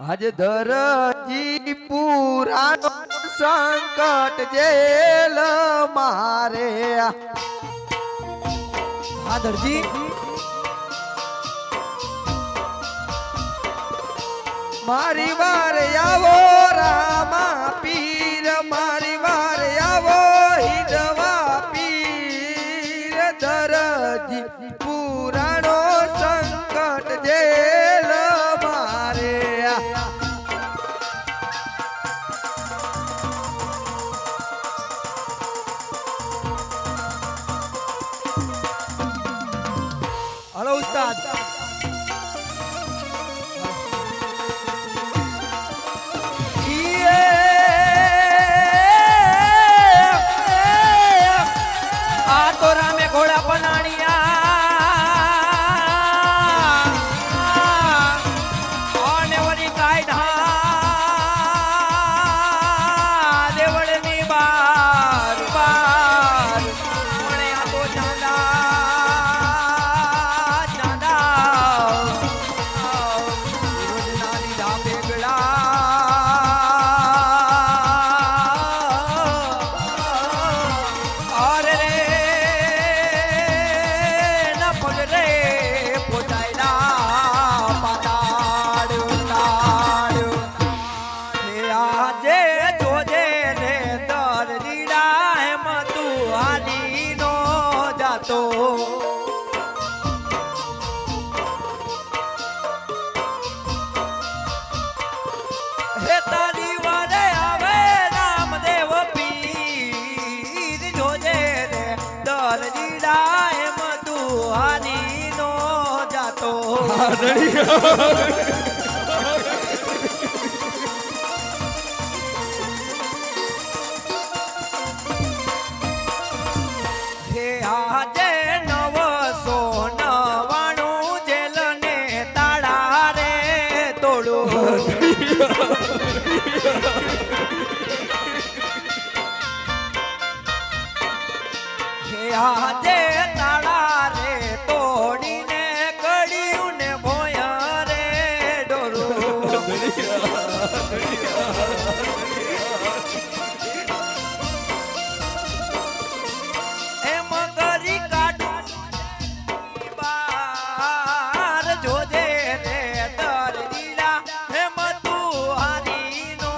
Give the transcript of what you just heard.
આજ ધરજી પુરાનો સંકટ જેલ મારે હા, દરજી. મારી વાર આવો, રામા પીર. મારી વાર આવો, હિદવા પીર. ધરજી પુરાણો હલો ઉસ્તાદ તું હાલી નો જાતો. હે તારી વારે આવે રામદેવ પીર જોજે રે. દર દીડા એમ દુહારી જાતો હે આજે તાળા રે તોડીને કડિયું ને ભોયા રે ડોરું. એમ કરી કાઢું બાર જોજે રે દર દીડા એમ તું હારી નો